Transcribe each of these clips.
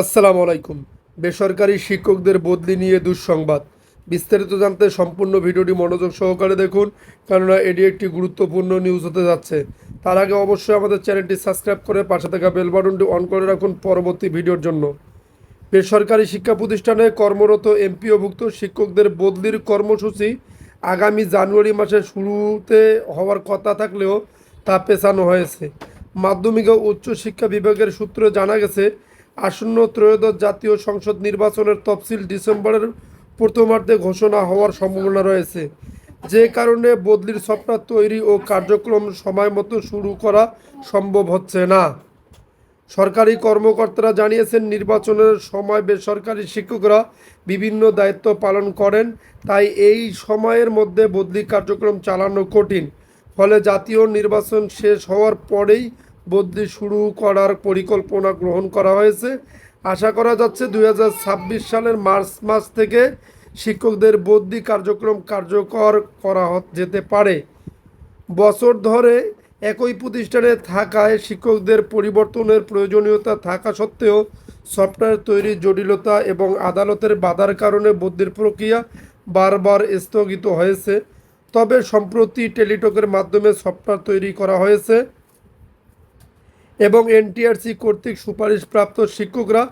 আসসালামু আলাইকুম। বেসরকারি শিক্ষকদের বদলি নিয়ে দুঃসংবাদ। বিস্তারিত জানতে সম্পূর্ণ ভিডিওটি মনোযোগ সহকারে দেখুন, কেননা এটি একটি গুরুত্বপূর্ণ নিউজ হতে যাচ্ছে। তার আগে অবশ্যই আমাদের চ্যানেলটি সাবস্ক্রাইব করে পাশে থাকা বেল বাটনটি অন করে রাখুন পরবর্তী ভিডিওর জন্য। বেসরকারি শিক্ষা প্রতিষ্ঠানে কর্মরত এমপিওভুক্ত শিক্ষকদের বদলির কর্মসূচি আগামী জানুয়ারি মাসের শুরুতে হওয়ার কথা থাকলেও তা পেছানো হয়েছে। মাধ্যমিক ও উচ্চ শিক্ষা বিভাগের সূত্রে জানা গেছে আসন্ন ত্রয়োদশ জাতীয় সংসদ নির্বাচনের তফসিল ডিসেম্বরের প্রথমার্ধে ঘোষণা হওয়ার সম্ভাবনা রয়েছে। যে কারণে বদলির সফটওয়্যার তৈরি ও কার্যক্রম সময় মতো শুরু করা সম্ভব হচ্ছে না। সরকারি কর্মকর্তারা জানিয়েছেন, নির্বাচনের সময় বেসরকারি শিক্ষকরা বিভিন্ন দায়িত্ব পালন করেন, তাই এই সময়ের মধ্যে বদলি কার্যক্রম চালানো কঠিন। ফলে জাতীয় নির্বাচন শেষ হওয়ার পরেই বদলি শুরু করার পরিকল্পনা গ্রহণ করা হয়েছে। আশা করা যাচ্ছে দু হাজার ছাব্বিশ সালের মার্চ মাস থেকে শিক্ষকদের বদলি কার্যক্রম কার্যকর করা যেতে পারে। বছর ধরে একই প্রতিষ্ঠানে থাকায় শিক্ষকদের পরিবর্তনের প্রয়োজনীয়তা থাকা সত্ত্বেও সফটওয়্যার তৈরির জটিলতা এবং আদালতের বাধার কারণে বদলির প্রক্রিয়া বারবার স্থগিত হয়েছে। তবে সম্প্রতি টেলিটকের মাধ্যমে সফটওয়্যার তৈরি করা হয়েছে। এবং এনটিআরসি কর্তৃক সুপারিশপ্রাপ্ত শিক্ষকরা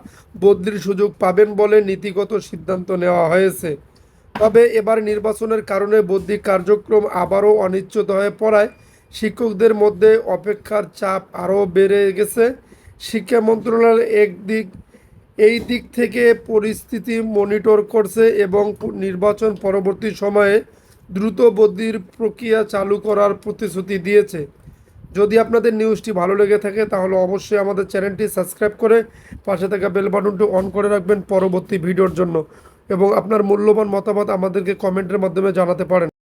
বদলির সুযোগ পাবেন বলে নীতিগত সিদ্ধান্ত নেওয়া হয়েছে। তবে এবার নির্বাচনের কারণে বদলি কার্যক্রম আবারও অনিশ্চিত হয়ে পড়ায় শিক্ষকদের মধ্যে অপেক্ষার চাপ আরও বেড়ে গেছে। শিক্ষা মন্ত্রণালয় একদিক, এই দিক থেকে পরিস্থিতি মনিটর করছে এবং নির্বাচন পরবর্তী সময়ে দ্রুত বদলির প্রক্রিয়া চালু করার প্রতিশ্রুতি দিয়েছে। যদি আপনাদের নিউজটি ভালো লেগে থাকে, তাহলে অবশ্যই আমাদের চ্যানেলটি সাবস্ক্রাইব করে পাশে থাকা বেল বাটনটি অন করে রাখবেন পরবর্তী ভিডিওর জন্য এবং আপনার মূল্যবান মতামত আমাদেরকে কমেন্টের মাধ্যমে জানাতে পারেন।